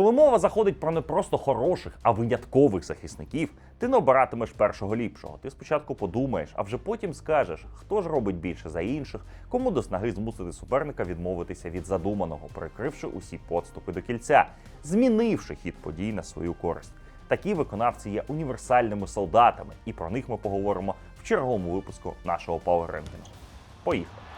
Коли мова заходить про не просто хороших, а виняткових захисників, ти не обиратимеш першого ліпшого. Ти спочатку подумаєш, а вже потім скажеш, хто ж робить більше за інших, кому до снаги змусити суперника відмовитися від задуманого, прикривши усі подступи до кільця, змінивши хід подій на свою користь. Такі виконавці є універсальними солдатами, і про них ми поговоримо в черговому випуску нашого Power Ranking. Поїхали!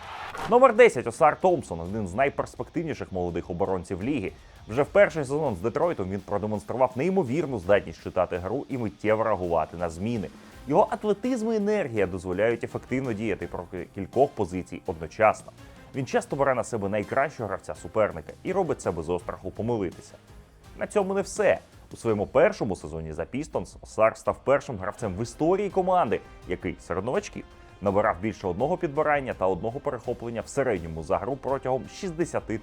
Номер 10 Осар Томпсон, один з найперспективніших молодих оборонців ліги. Вже в перший сезон з Детройтом він продемонстрував неймовірну здатність читати гру і миттєво реагувати на зміни. Його атлетизм і енергія дозволяють ефективно діяти проти кількох позицій одночасно. Він часто бере на себе найкращого гравця суперника і робить це без остраху помилитися. На цьому не все. У своєму першому сезоні за Пістонс Осар став першим гравцем в історії команди, який серед новачків набирав більше одного підбирання та одного перехоплення в середньому за гру протягом 63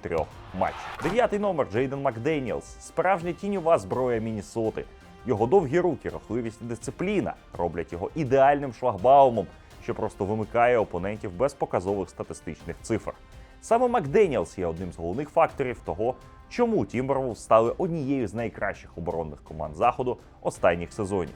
матчів. Дев'ятий номер Джейден Макденіелс, справжня тіньова зброя Мінісоти. Його довгі руки, рухливість і дисципліна роблять його ідеальним шлагбаумом, що просто вимикає опонентів без показових статистичних цифр. Саме Макденіелс є одним з головних факторів того, чому Тімбервулс стали однією з найкращих оборонних команд заходу останніх сезонів.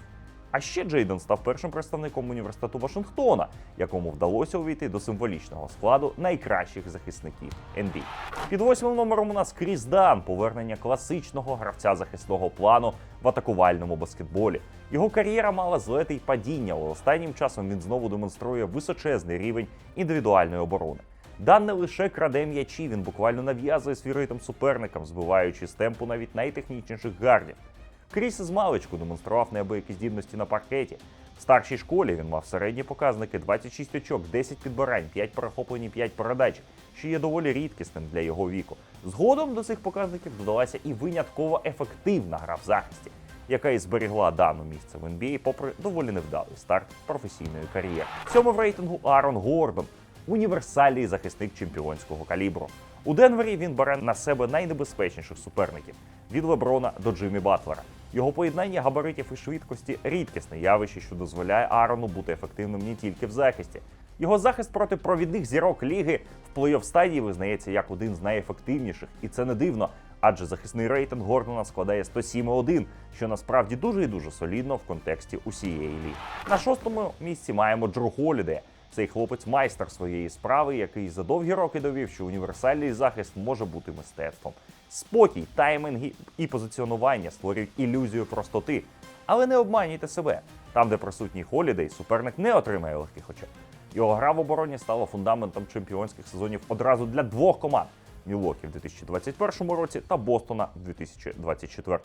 А ще Джейден став першим представником університету Вашингтона, якому вдалося увійти до символічного складу найкращих захисників NBA. Під восьмим номером у нас Кріс Дан, повернення класичного гравця захисного плану в атакувальному баскетболі. Його кар'єра мала злети й падіння, але останнім часом він знову демонструє височезний рівень індивідуальної оборони. Дан не лише краде м'ячі, він буквально нав'язує свій ритм суперникам, збиваючи з темпу навіть найтехнічніших гардів. Кріс з маличку демонстрував неабиякі здібності на паркеті. В старшій школі він мав середні показники 26 очок, 10 підбирань, 5 перехоплень і 5 передач, що є доволі рідкісним для його віку. Згодом до цих показників додалася і винятково ефективна гра в захисті, яка і зберігла дану місце в NBA, попри доволі невдалий старт професійної кар'єри. В цьому в рейтингу Аарон Гордон, універсальний захисник чемпіонського калібру. У Денвері він бере на себе найнебезпечніших суперників від Леброна до Джиммі Батлера. Його поєднання габаритів і швидкості рідкісне явище, що дозволяє Аарону бути ефективним не тільки в захисті. Його захист проти провідних зірок ліги в плей-офф стадії визнається як один з найефективніших, і це не дивно, адже захисний рейтинг Гордона складає 107,1, що насправді дуже і дуже солідно в контексті усієї ліги. На шостому місці маємо Джру Холідея. Цей хлопець майстер своєї справи, який за довгі роки довів, що універсальний захист може бути мистецтвом. Спокій, таймінги і позиціонування створюють ілюзію простоти. Але не обманюйте себе. Там, де присутній Холідей, суперник не отримає легких очей. Його гра в обороні стала фундаментом чемпіонських сезонів одразу для двох команд: Мілокі в 2021 році та Бостона в 2024.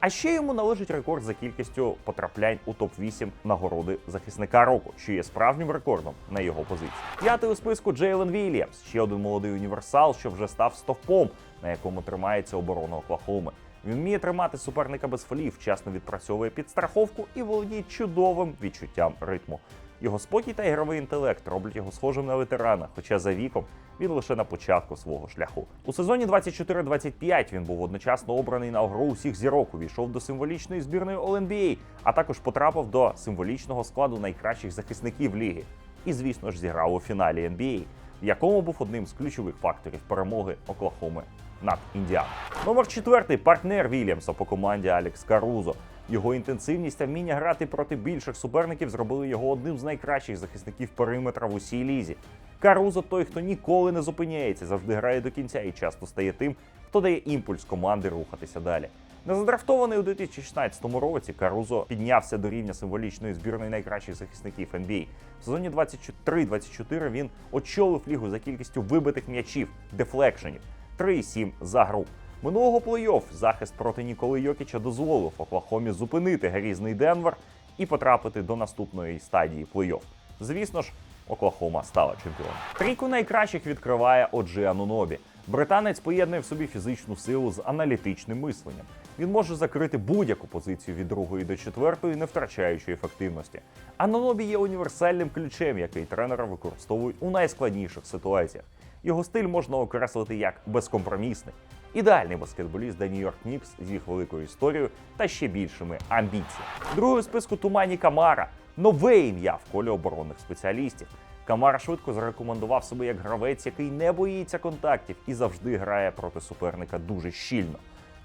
А ще йому належить рекорд за кількістю потраплянь у топ-8 нагороди захисника року, що є справжнім рекордом на його позиції. П'ятий у списку Джейлен Вільямс, ще один молодий універсал, що вже став стовпом, на якому тримається оборона Оклахоми. Він вміє тримати суперника без фолів, вчасно відпрацьовує підстраховку і володіє чудовим відчуттям ритму. Його спокій та ігровий інтелект роблять його схожим на ветерана, хоча за віком він лише на початку свого шляху. У сезоні 24-25 він був одночасно обраний на гру усіх зірок, увійшов до символічної збірної All-NBA, а також потрапив до символічного складу найкращих захисників ліги. І, звісно ж, зіграв у фіналі NBA, в якому був одним з ключових факторів перемоги Оклахоми над Індіаною. Номер четвертий партнер Вільямса по команді Алекс Карузо. Його інтенсивність та вміння грати проти більших суперників зробили його одним з найкращих захисників периметра в усій лізі. Карузо той, хто ніколи не зупиняється, завжди грає до кінця і часто стає тим, хто дає імпульс команди рухатися далі. Незадрафтований у 2016 році Карузо піднявся до рівня символічної збірної найкращих захисників NBA. В сезоні 23-24 він очолив лігу за кількістю вибитих м'ячів, дефлекшенів 3,7 за гру. Минулого плей-офф захист проти Ніколи Йокіча дозволив Оклахомі зупинити грізний Денвер і потрапити до наступної стадії плей-офф. Звісно ж, Оклахома стала чемпіоном. Трійку найкращих відкриває Оджі Анунобі. Британець поєднує в собі фізичну силу з аналітичним мисленням. Він може закрити будь-яку позицію від другої до четвертої, не втрачаючи ефективності. Анунобі є універсальним ключем, який тренери використовують у найскладніших ситуаціях. Його стиль можна окреслити як безкомпромісний. Ідеальний баскетболіст для Нью-Йорк Нікс з їх великою історією та ще більшими амбіціями. Другий у списку Тумані Камара нове ім'я в колі оборонних спеціалістів. Камара швидко зарекомендував себе як гравець, який не боїться контактів і завжди грає проти суперника дуже щільно.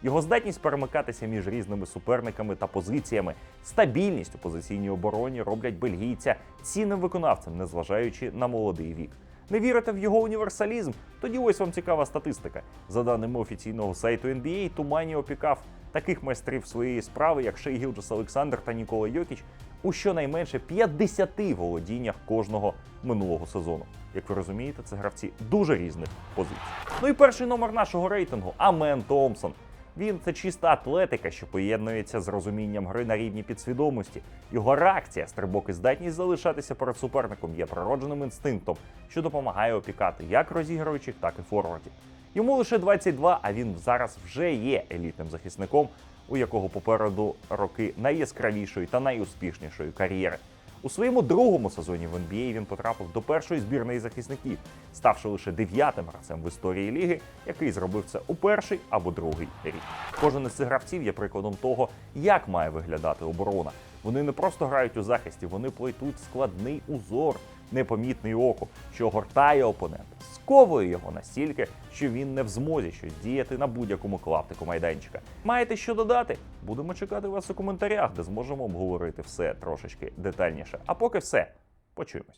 Його здатність перемикатися між різними суперниками та позиціями, стабільність у позиційній обороні роблять бельгійця цінним виконавцем, незважаючи на молодий вік. Не вірите в його універсалізм? Тоді ось вам цікава статистика. За даними офіційного сайту NBA, Тумані опікав таких майстрів своєї справи, як Шей Гілджес Олександр та Нікола Йокіч, у щонайменше 50 володіннях кожного минулого сезону. Як ви розумієте, це гравці дуже різних позицій. Ну і перший номер нашого рейтингу Амен Томпсон. Він це чиста атлетика, що поєднується з розумінням гри на рівні підсвідомості. Його реакція, стрибок і здатність залишатися перед суперником є природженим інстинктом, що допомагає опікати як розігруючих, так і форвардів. Йому лише 22, а він зараз вже є елітним захисником, у якого попереду роки найяскравішої та найуспішнішої кар'єри. У своєму другому сезоні в NBA він потрапив до першої збірної захисників, ставши лише дев'ятим гравцем в історії ліги, який зробив це у перший або другий рік. Кожен із цих гравців є прикладом того, як має виглядати оборона. Вони не просто грають у захисті, вони плетуть складний узор, непомітний оку, що гортає опонента, сковує його настільки, що він не в змозі щось діяти на будь-якому клаптику майданчика. Маєте що додати? Будемо чекати вас у коментарях, де зможемо обговорити все трошечки детальніше. А поки все, почуємось.